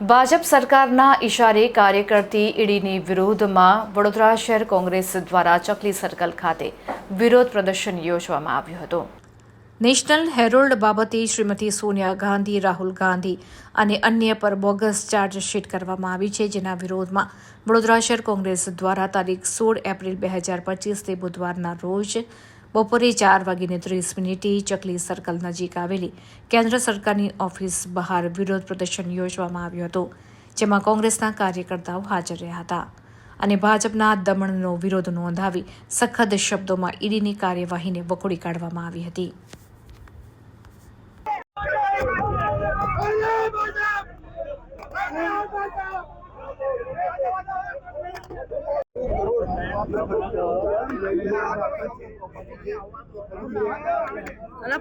ભાજપ સરકારના ઇશારે કાર્ય કરતી ઈડીની વિરોધમાં વડોદરા શહેર કોંગ્રેસ દ્વારા ચકલી સર્કલ ખાતે વિરોધ પ્રદર્શન યોજવામાં આવ્યું હતું. નેશનલ હેરોલ્ડ બાબતે શ્રીમતી સોનિયા ગાંધી, રાહુલ ગાંધી અને અન્ય પર બોગસ ચાર્જશીટ કરવામાં આવી છે, જેના વિરોધમાં વડોદરા શહેર કોંગ્રેસ દ્વારા તારીખ સોળ એપ્રિલ બે હજાર પચીસથી બુધવારના રોજ બપોરે ચાર વાગીને ત્રીસ મિનિટે ચકલી સર્કલ નજીક આવેલી કેન્દ્ર સરકારની ઓફિસ બહાર વિરોધ પ્રદર્શન યોજવામાં આવ્યું હતું, જેમાં કોંગ્રેસના કાર્યકર્તાઓ હાજર રહ્યા હતા. અને ભાજપના દમણનો વિરોધ નોંધાવી સખત શબ્દોમાં ઈડીની કાર્યવાહીને વખોડી કાઢવામાં આવી હતી.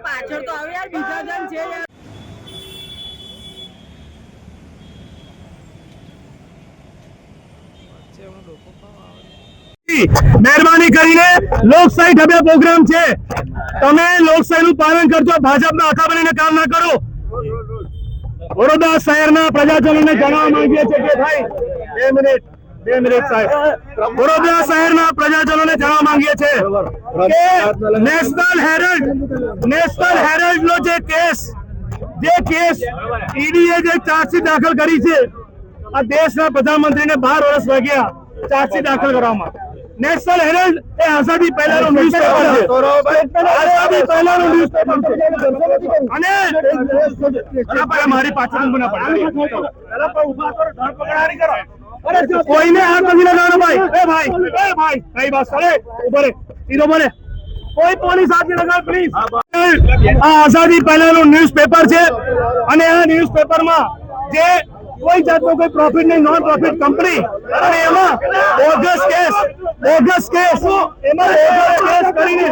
પાછળ તો હવે યાર બીજા જણ છે મહેરબાની કરીને લોકશાહી ઢબે પ્રોગ્રામ છે. તમે લોકશાહીનું પાલન કરજો, ભાજપના આખા બનીને કામ ના કરો. વડોદરા શહેરના પ્રજાજનોને જણાવવા માંગીએ છીએ કે ભાઈ, બે મિનિટ. વડોદરા શહેરના પ્રજાજનોને જણાવવા માંગીએ છીએ કે નેશનલ હેરલ્ડ નેશનલ હેરલ્ડ નો જે કેસ જે કેસ ઈડીએ જે ચાર્જશીટ દાખલ કરી છે આ દેશના પ્રધાનમંત્રીને બાર વર્ષ લાગ્યા ચાર્જશીટ દાખલ કરવામાં. નેશનલ હેરલ્ડ એ આઝાદી પહેલાનું ન્યૂઝપેપર છે. આઝાદી પહેલાનું ન્યૂઝપેપર છે. અને મારી પાછળ ના પડો. કોઈને હાથ નથી લગાડવાનો ભાઈ એ ભાઈ એ ભાઈ ભાઈ બસ અરે ઊભો રે સીધો બોલે. કોઈ પોલીસ હાથ લગાવ પ્લીઝ આ આઝાદી પહેલાનું ન્યૂઝપેપર છે અને આ ન્યૂઝપેપરમાં જે કોઈ જાતનો કોઈ પ્રોફિટ નહીં નોન પ્રોફિટ કંપની અને એમાં બોગસ કેસ બોગસ કેસ એમાં બોગસ કેસ કરીને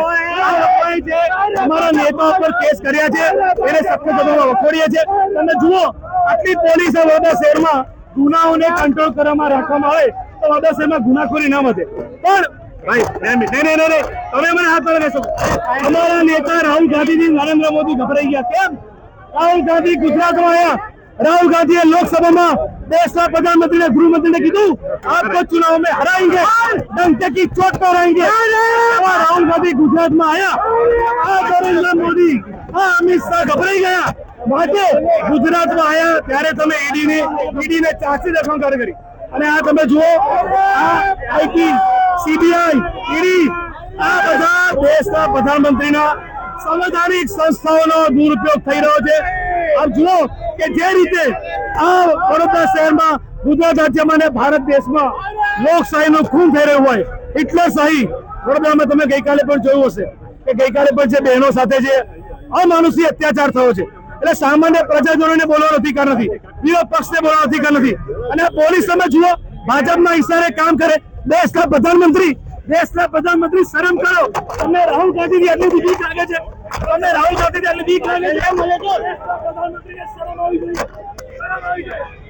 જે અમારા નેતા ઉપર કેસ કર્યા છે, એને સખત વખોડીએ છે. તમે જુઓ, આટલી પોલીસ વડોદરા શહેરમાં. ગુનાઓને કંટ્રોલ કરવામાં રાખવામાં આવે તો વડોદરા શહેરમાં ગુનાખોરી ના વધે પણ ભાઈ બે મિનિટ. નહીં નહીં નહીં નહીં. તમે મને હાથ પર લેશો અમારા નેતા રાહુલ ગાંધીજી નરેન્દ્ર મોદી ગભરાઈ ગયા કેમ રાહુલ ગાંધી ગુજરાતમાં આવ્યા राहुल गांधी લોકસભામાં દેશના પ્રધાનમંત્રી ને ગૃહમંત્રી ને કીધું आपको चुनाव में हराएंगे डंके की चोट पर आएंगे એવા રાહુલ ગાંધી ગુજરાતમાં આયા આ નરેન્દ્ર મોદી આ અમિત શાહ ગભરાઈ માટે ગુજરાતમાં આયા ત્યારે તમે ઈડીને ઈડીને ચાસી કાર્ય કરી અને આ તમે જુઓ, આ આઈટી સીબીઆઈ ઈડી, આ બધા દેશના પ્રધાનમંત્રીના સંવૈધાનિક સંસ્થાઓનો દુરુપયોગ થઈ રહ્યો છે. આપ જુઓ કે જે રીતે આ વડોદરા શહેરમાં ગુજરાત રાજ્યમાં અને ભારત દેશમાં લોકશાહીનું ખૂન થઈ રહ્યું હોય, હિટલર શાહી, વડોદરામાં તમે ગઈકાલે પણ જોયું હશે કે ગઈકાલે પણ જે બહેનો સાથે જે અમાનુષી અત્યાચાર થયો છે એટલે સામાન્ય પ્રજાજનોને બોલવાનો અધિકાર નથી. વિરોધ પક્ષને બોલવાનો અધિકાર નથી. અને પોલીસ તમે જુઓ ભાજપના ઈશારે કામ કરે. દેશના પ્રધાનમંત્રી દેશના પ્રધાનમંત્રી શરમ કરો. તમને રાહુલ ગાંધીની આટલી બીક લાગે છે. તમને રાહુલ ગાંધીની આટલી બીક લાગે છે. પ્રધાનમંત્રીને શરમ આવી જોઈએ